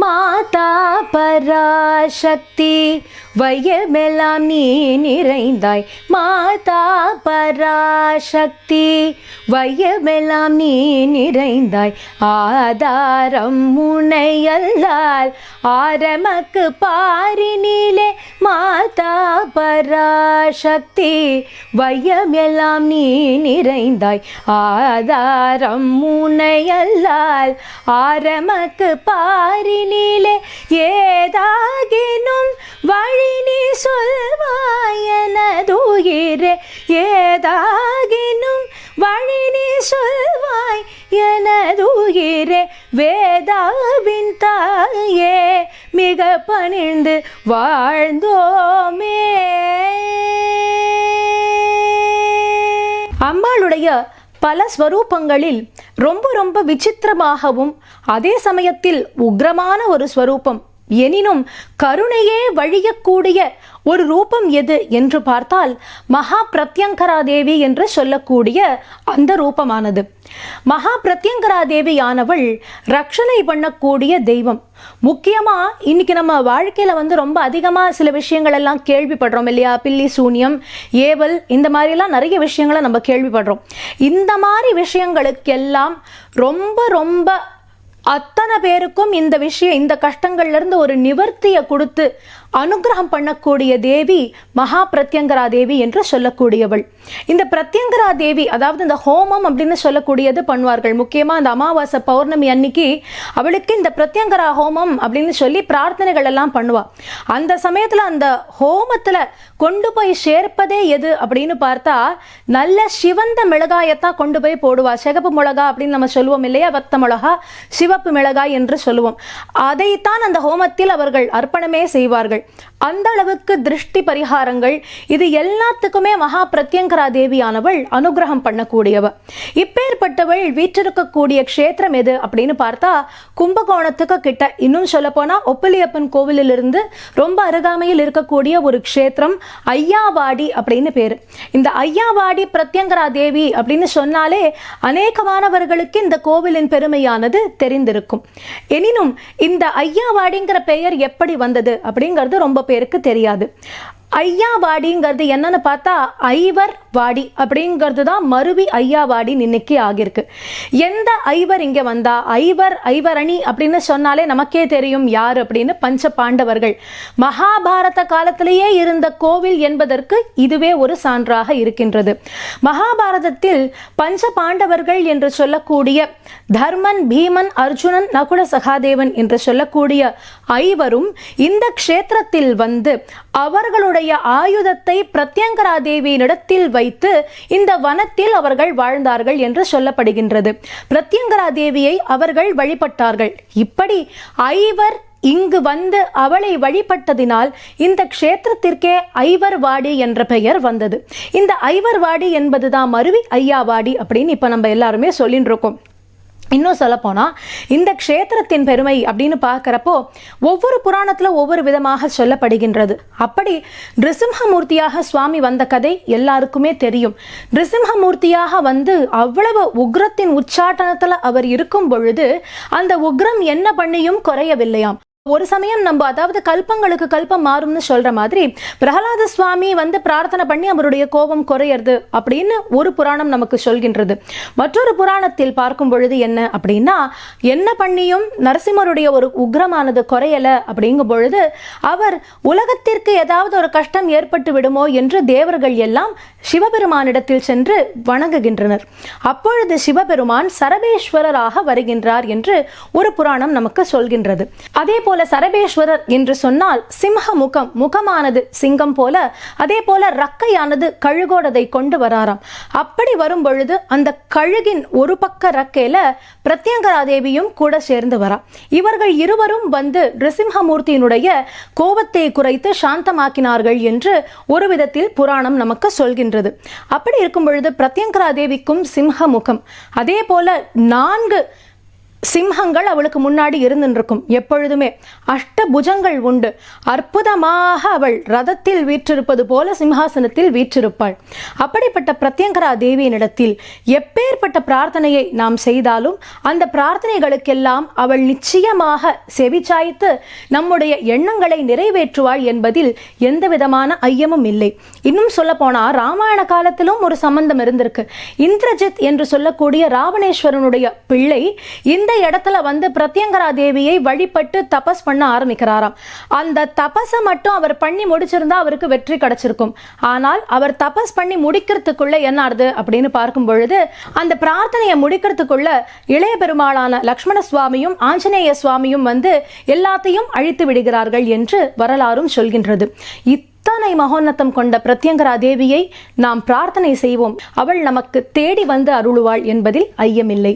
மாதா பராசக்தி வையமெல்லாம் நீ நிறைந்தாய். மாதா பராசக்தி வையமெல்லாம் நீ நிறைந்தாய். ஆதாரம் முனையல்லால் ஆரமக்கு பாரினிலே மாதா பராசக்தி வையமெல்லாம் நீ நிறைந்தாய். ஆதாரம் முனையல்லால் ஆரமக்கு பாரினிலே ஏதாகினும் வழி நீ சொல்வாயனதுயிரே ஏதாகினும் வழி நீ சொல்வாய் எனதுயிரே வேதாவின் தாயே மிக பணிந்து வாழ்ந்தோமே. அம்மாளுடைய பல ஸ்வரூபங்களில் ரொம்ப ரொம்ப விசித்திரமாகவும் அதே சமயத்தில் உக்ரமான ஒரு ஸ்வரூபம் எனினும் கருணையே வழியக்கூடிய ஒரு ரூபம் எது என்று பார்த்தால் மகா பிரத்யங்கரா தேவி என்று சொல்லக்கூடிய அந்த ரூபமானது. மகா பிரத்யங்கரா தேவியானவள் ரட்சணை பண்ணக்கூடிய தெய்வம். முக்கியமா இன்னைக்கு நம்ம வாழ்க்கையில வந்து ரொம்ப அதிகமா சில விஷயங்கள் எல்லாம் கேள்விப்படுறோம் இல்லையா? பில்லி சூன்யம் ஏவல் இந்த மாதிரி எல்லாம் நிறைய விஷயங்களை நம்ம கேள்விப்படுறோம். இந்த மாதிரி விஷயங்களுக்கெல்லாம் ரொம்ப ரொம்ப அத்தனை பேருக்கும் இந்த விஷயம் இந்த கஷ்டங்கள்ல இருந்து ஒரு நிவர்த்தியை கொடுத்து அனுகிரகம் பண்ணக்கூடிய தேவி மகா பிரத்யங்கரா தேவி என்று சொல்லக்கூடியவள். இந்த பிரத்யங்கரா தேவி அதாவது இந்த ஹோமம் அப்படின்னு சொல்லக்கூடியது பண்ணுவார்கள். முக்கியமா இந்த அமாவாசை பௌர்ணமி அன்னைக்கு அவளுக்கு இந்த பிரத்யங்கரா ஹோமம் அப்படின்னு சொல்லி பிரார்த்தனைகள் எல்லாம் பண்ணுவா. அந்த சமயத்துல அந்த ஹோமத்துல கொண்டு போய் சேர்ப்பதே எது அப்படின்னு பார்த்தா நல்ல சிவந்த மிளகாயத்தான் கொண்டு போய் போடுவா. சிகப்பு மிளகா அப்படின்னு நம்ம சொல்லுவோம் இல்லையா? வத்த மிளகா சிவப்பு மிளகாய் என்று சொல்லுவோம். அதைத்தான் அந்த ஹோமத்தில் அவர்கள் அர்ப்பணமே செய்வார்கள். அந்த அளவுக்கு திருஷ்டி பரிகாரங்கள். இது எல்லாத்துக்குமே மகா பிரத்யங்கரா தேவியானவள் அனுகிரகம் பண்ணக்கூடியவ. இப்பேற்பட்டவள் வீற்றிருக்கக்கூடிய க்ஷேத்திரம் எது அப்படின்னு பார்த்தா கும்பகோணத்துக்கு கிட்ட. இன்னும் சொல்ல போனா ஒப்பிலியப்பன் கோவிலிலிருந்து ரொம்ப அருகாமையில் இருக்கக்கூடிய ஒரு க்ஷேத்திரம் ஐயாவாடி அப்படின்னு பேரு. இந்த ஐயாவாடி பிரத்யங்கரா தேவி அப்படின்னு சொன்னாலே அநேகமானவர்களுக்கு இந்த கோவிலின் பெருமையானது தெரிந்திருக்கும். எனினும் இந்த ஐயாவாடிங்கிற பெயர் எப்படி வந்தது அப்படிங்கிறது ரொம்ப பேருக்கு தெரியாது. ஐயாவாடிங்கிறது என்னன்னு பார்த்தா ஐவர் வாடி அப்படிங்கிறது தான் மருவி ஐயாவாடின்னு இன்னைக்கு ஆகியிருக்கு. எந்த ஐவர் இங்கே வந்தா? ஐவர் ஐவரணி அப்படின்னு சொன்னாலே நமக்கே தெரியும் யார் அப்படின்னு பஞ்ச பாண்டவர்கள் மகாபாரத காலத்திலேயே இருந்த கோவில் என்பதற்கு இதுவே ஒரு சான்றாக இருக்கின்றது. மகாபாரதத்தில் பஞ்ச பாண்டவர்கள் என்று சொல்லக்கூடிய தர்மன் பீமன் அர்ஜுனன் நகுல சகாதேவன் என்று சொல்லக்கூடிய ஐவரும் இந்த க்ஷேத்திரத்தில் வந்து அவர்களுடைய தங்களுடைய ஆயுதத்தை பிரத்யங்கரா தேவியினிடத்தில் வைத்து இந்த வனத்தில் அவர்கள் வாழ்ந்தார்கள் என்று சொல்லப்படுகின்றது. பிரத்யங்கரா தேவியை அவர்கள் வழிபட்டார்கள். இப்படி ஐவர் இங்கு வந்து அவளை வழிபட்டதினால் இந்த க்ஷேத்திரத்திற்கே ஐவர்வாடி என்ற பெயர் வந்தது. இந்த ஐவர்வாடி என்பதுதான் மருவி ஐயாவாடி அப்படின்னு இப்போ நம்ம எல்லாருமே சொல்லிட்டு இருக்கோம் இன்னும் சொல்லப்போனால் இந்த க்ஷேத்திரத்தின் பெருமை அப்படின்னு பார்க்குறப்போ ஒவ்வொரு புராணத்தில் ஒவ்வொரு விதமாக சொல்லப்படுகின்றது. அப்படி நிருசிம்ஹமூர்த்தியாக சுவாமி வந்த கதை எல்லாருக்குமே தெரியும். நிருசிம்ஹமூர்த்தியாக வந்து அவ்வளவு உக்ரத்தின் உச்சாட்டனத்தில் அவர் இருக்கும் பொழுது அந்த உக்ரம் என்ன பண்ணியும் குறையவில்லையாம். ஒரு சமயம் நம்ம அதாவது கல்பங்களுக்கு கல்பம் மாறும்னு சொல்ற மாதிரி பிரகலாத சுவாமி வந்து பிரார்த்தனை பண்ணி அவருடைய கோபம் குறையிறது அப்படின்னு ஒரு புராணம் நமக்கு சொல்கின்றது. மற்றொரு புராணத்தில் பார்க்கும் பொழுது என்ன அப்படின்னா என்ன பண்ணியும் நரசிம்மருடைய ஒரு உக்ரமானது குறையல அப்படிங்கும் பொழுது அவர் உலகத்திற்கு ஏதாவது ஒரு கஷ்டம் ஏற்பட்டு விடுமோ என்று தேவர்கள் எல்லாம் சிவபெருமானிடத்தில் சென்று வணங்குகின்றனர். அப்பொழுது சிவபெருமான் சரபேஸ்வரராக வருகின்றார் என்று ஒரு புராணம் நமக்கு சொல்கின்றது. அதே போல சரபேஸ்வரர் என்று சொன்னால் சிம்ஹ முகம் முகமானது சிங்கம் போல அதே போல ரக்கையானது கழுகோடதை கொண்டு வராராம். அப்படி வரும் பொழுது அந்த கழுகின் ஒரு பக்க ரக்கையில பிரத்யங்கரா தேவியும் கூட சேர்ந்து வரா இவர்கள் இருவரும் வந்து நிருசிம்ஹமூர்த்தியினுடைய கோபத்தை குறைத்து சாந்தமாக்கினார்கள் என்று ஒரு விதத்தில் புராணம் நமக்கு சொல்கின்றது. அப்படி இருக்கும் பொழுது பிரத்யங்கரா தேவிக்கும் சிம்ஹ முகம். அதே போல நான்கு சிம்ஹங்கள் அவளுக்கு முன்னாடி இருந்துருக்கும் எப்பொழுதுமே அஷ்ட புஜங்கள் உண்டு. அற்புதமாக அவள் ரதத்தில் வீற்றிருப்பது போல சிம்ஹாசனத்தில் வீற்றிருப்பாள். அப்படிப்பட்ட பிரத்யங்கரா தேவியினிடத்தில் எப்பேற்பட்ட பிரார்த்தனையை நாம் செய்தாலும் அந்த பிரார்த்தனைகளுக்கெல்லாம் அவள் நிச்சயமாக செவிச்சாய்த்து நம்முடைய எண்ணங்களை நிறைவேற்றுவாள் என்பதில் எந்த விதமான ஐயமும் இல்லை. இன்னும் சொல்ல போனா ராமாயண காலத்திலும் ஒரு சம்பந்தம் இருந்திருக்கு. இந்திரஜித் என்று சொல்லக்கூடிய ராவணேஸ்வரனுடைய பிள்ளை இந்த இந்த இடத்துல வந்து பிரத்யங்கரா தேவியை வழிபட்டு தபஸ் பண்ண ஆரம்பிக்கிறாராம். அந்த தபஸை மட்டும் அவர் பண்ணி முடிச்சிருந்தா அவருக்கு வெற்றி கிடைச்சிருக்கும். ஆனால் அவர் தபஸ் பண்ணி முடிக்கிறதுக்குள்ள என்ன ஆகுது அப்படின்னு பார்க்கும் பொழுது அந்த பிரார்த்தனையை முடிக்கிறதுக்குள்ள இளைய பெருமாளான லக்ஷ்மண சுவாமியும் ஆஞ்சநேய சுவாமியும் வந்து எல்லாத்தையும் அழித்து விடுகிறார்கள் என்று வரலாறும் சொல்கின்றது. இத்தனை மகோன்னத்தம் கொண்ட பிரத்யங்கரா தேவியை நாம் பிரார்த்தனை செய்வோம். அவள் நமக்கு தேடி வந்து அருளுவாள் என்பதில் ஐயமில்லை.